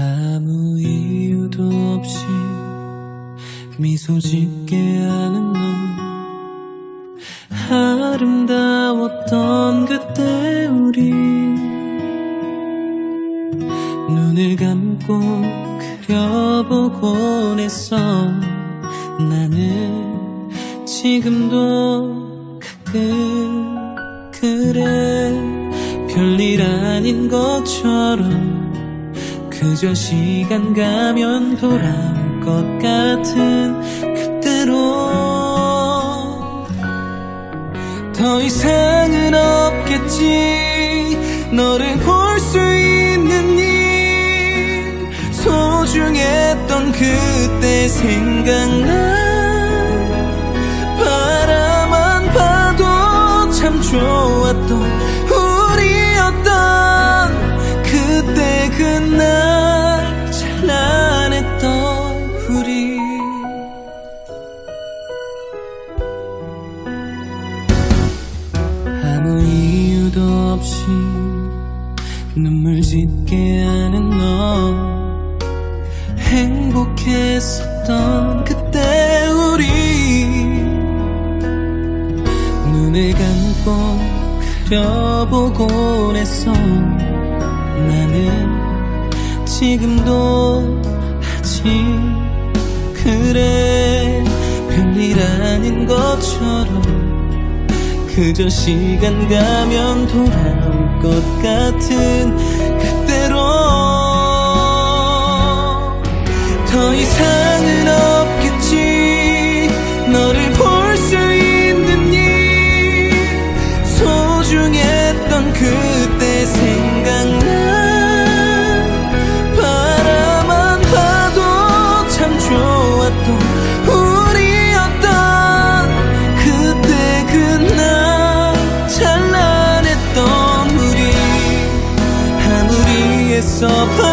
아무 이유도 없이 미소 짓게 하는 너 아름다웠던 그때 우리 눈을 감고 그려보곤 했어. 나는 지금도 가끔 그래. 별일 아닌 것처럼 그저 시간 가면 돌아올 것 같은 그때로. 더 이상은 없겠지. 너를 볼 수 있는 일. 소중했던 그때 생각나 없이 눈물 짓게 하는 너. 행복했었던 그때 우리 눈을 감고 그려보곤 했어 나는 지금도 아직 그래. 별일 아닌 것처럼 그저 시간 가면 돌아올 것 같은 그때로 더 이상 so